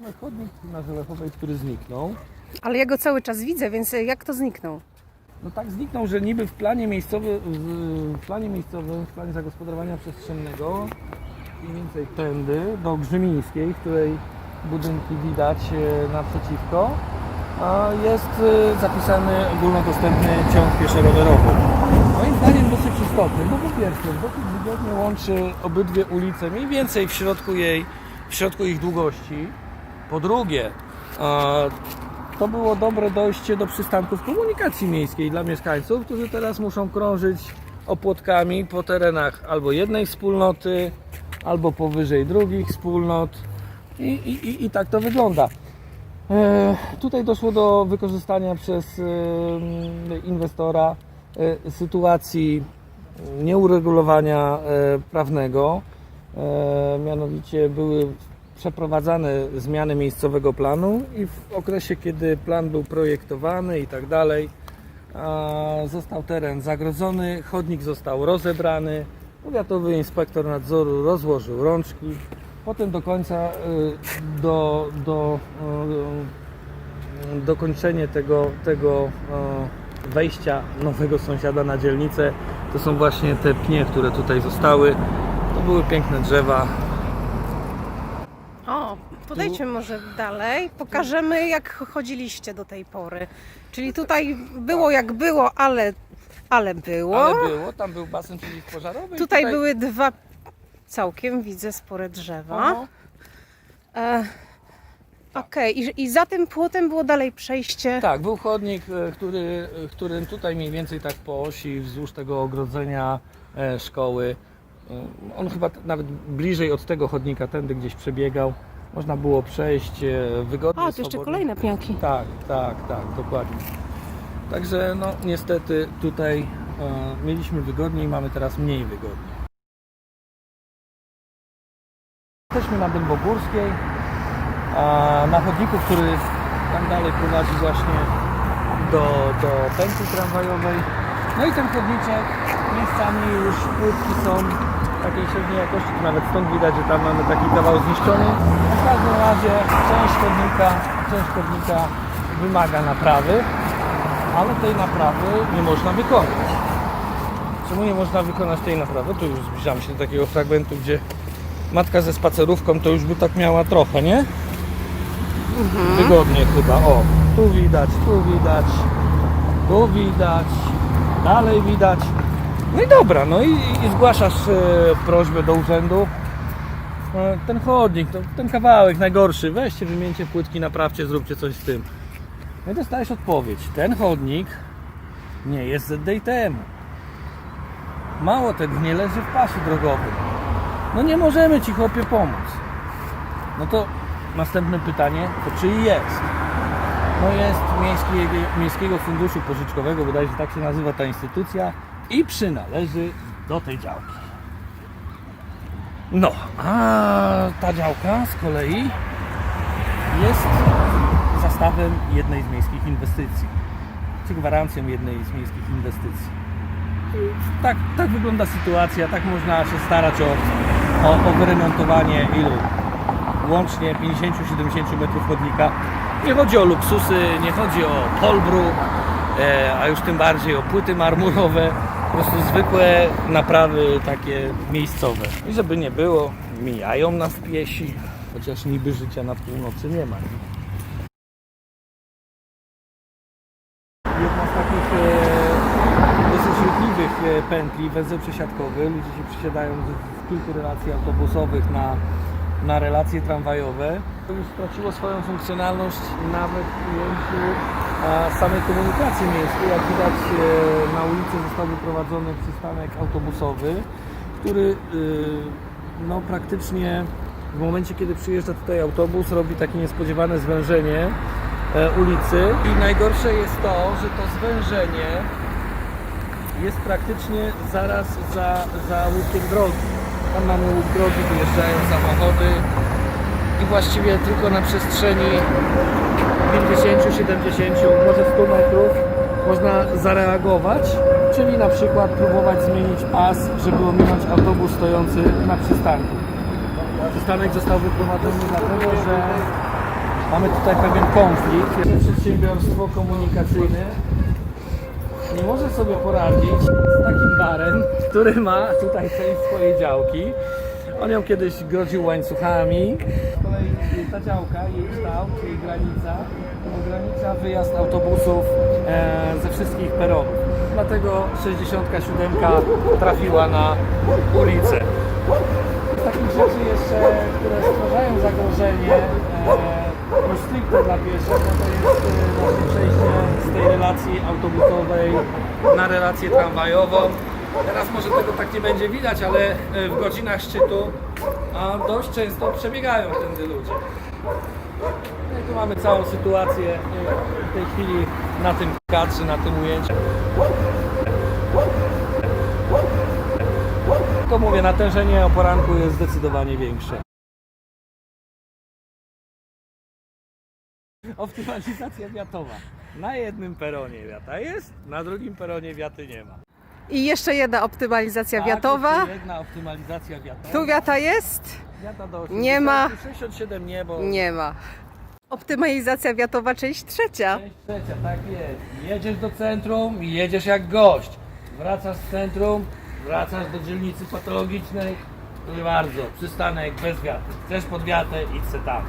Mamy chodnik na Żelechowej, który zniknął. Ale ja go cały czas widzę, więc jak to zniknął? No tak zniknął, że niby w planie miejscowym, w planie miejscowym, w planie zagospodarowania przestrzennego mniej więcej tędy do Grzemińskiej, w której budynki widać e, naprzeciwko, jest e, zapisany ogólnodostępny ciąg pieszo-rowerowy. Moim zdaniem dosyć istotny, bo po pierwsze dosyć wygodnie łączy obydwie ulice mniej więcej w środku jej, w środku ich długości. Po drugie, a, to było dobre dojście do przystanków komunikacji miejskiej dla mieszkańców, którzy teraz muszą krążyć opłotkami po terenach albo jednej wspólnoty, albo powyżej drugich wspólnot. I, i, i, i tak to wygląda. E, tutaj doszło do wykorzystania przez e, inwestora e, sytuacji nieuregulowania e, prawnego. E, mianowicie były przeprowadzane zmiany miejscowego planu i w okresie, kiedy plan był projektowany i tak dalej, został teren zagrodzony, chodnik został rozebrany, powiatowy inspektor nadzoru rozłożył rączki. Potem do końca, y, do, do y, dokończenie tego, tego y, wejścia nowego sąsiada na dzielnicę, to są właśnie te pnie, które tutaj zostały. To były piękne drzewa, podejdźmy może dalej. Pokażemy, jak chodziliście do tej pory. Czyli tutaj było jak było, ale, ale było. Ale było, tam był basen przeciwpożarowy. i Tutaj były dwa całkiem, widzę, spore drzewa. E, Okej, I, i za tym płotem było dalej przejście. Tak, był chodnik, e, który, e, którym tutaj mniej więcej tak po osi wzdłuż tego ogrodzenia e, szkoły. e, On chyba t- nawet bliżej od tego chodnika, tędy gdzieś przebiegał. Można było przejść e, wygodnie. A, tu jeszcze kolejne pniaki. Tak, tak, tak, dokładnie. Także no niestety tutaj e, mieliśmy wygodniej, mamy teraz mniej wygodnie. Jesteśmy na Dębogórskiej, a na chodniku, który tam dalej prowadzi właśnie do, do pętli tramwajowej. No i ten chodniczek miejscami już płytki są takiej średniej jakości, nawet stąd widać, że tam mamy taki kawał zniszczony. W każdym razie część chodnika, część chodnika wymaga naprawy, ale tej naprawy nie można wykonać. Czemu nie można wykonać tej naprawy? Tu już zbliżamy się do takiego fragmentu, gdzie matka ze spacerówką to już by tak miała trochę, nie? Wygodnie chyba. O, tu widać, tu widać, tu widać, dalej widać. No i dobra, no i, i zgłaszasz e, prośbę do urzędu. E, ten chodnik, to, ten kawałek najgorszy, weźcie, wymieńcie płytki, naprawcie, zróbcie coś z tym. No i dostajesz odpowiedź. Ten chodnik nie jest ZDITM. Mało tego, nie leży w pasie drogowym. No nie możemy Ci chłopie pomóc. No to następne pytanie, to czyj jest? No jest Miejskiego Funduszu Pożyczkowego, bodajże tak się nazywa ta instytucja i przynależy do tej działki. No, a ta działka z kolei jest zastawem jednej z miejskich inwestycji, czy gwarancją jednej z miejskich inwestycji. Tak, tak wygląda sytuacja, tak można się starać o, o, o wyremontowanie ilu? Łącznie 50-70 metrów chodnika. Nie chodzi o luksusy, nie chodzi o polbruk, e, a już tym bardziej o płyty marmurowe, po prostu zwykłe naprawy takie miejscowe. I żeby nie było, mijają nas piesi, chociaż niby życia na północy nie ma. Jedna z takich e, dosyć ruchliwych e, pętli, węzeł przesiadkowy. Ludzie się przesiadają z kilku relacji autobusowych na, na relacje tramwajowe. To już straciło swoją funkcjonalność nawet w ujęciu samej komunikacji miejskiej. Jak widać e, na ulicy został wyprowadzony przystanek autobusowy, który e, no, praktycznie w momencie, kiedy przyjeżdża tutaj autobus, robi takie niespodziewane zwężenie e, ulicy. I najgorsze jest to, że to zwężenie jest praktycznie zaraz za, za łukiem drogi. Tam mamy drogi, wyjeżdżają samochody i właściwie tylko na przestrzeni 50, 70, może 100 metrów można zareagować, czyli na przykład próbować zmienić pas, żeby ominąć autobus stojący na przystanku. Przystanek został wyprowadzony dlatego, że Mamy tutaj pewien konflikt. Przedsiębiorstwo komunikacyjne nie może sobie poradzić z takim barem, który ma tutaj część swojej działki. On ją kiedyś groził łańcuchami. Z kolei ta działka, jej kształt, jej granica ogranicza wyjazd autobusów e, ze wszystkich peronów. Dlatego 67 trafiła na ulicę. Z takich rzeczy jeszcze, które stwarzają zagrożenie e, już stricte dla pieszych, no to jest e, właśnie przejście z tej relacji autobusowej na relację tramwajową. Teraz może tego tak nie będzie widać, ale e, w godzinach szczytu dość często przebiegają tędy ludzie. No i tu mamy całą sytuację e, w tej chwili na tym kadrze, na tym ujęciu. To mówię, natężenie o poranku jest zdecydowanie większe. Optymalizacja wiatowa. Na jednym peronie wiata jest, na drugim peronie wiaty nie ma. I jeszcze jedna optymalizacja Tak, wiatowa. jeszcze Jedna optymalizacja wiatowa. Tu wiata jest? Wiata do Nie ma. 67 nie, bo Nie ma. Optymalizacja wiatowa, część trzecia. Część trzecia, tak jest. Jedziesz do centrum i jedziesz jak gość. Wracasz z centrum, wracasz do dzielnicy patologicznej. Proszę bardzo, przystanek bez wiaty. Chcesz pod wiatę, idź se tam.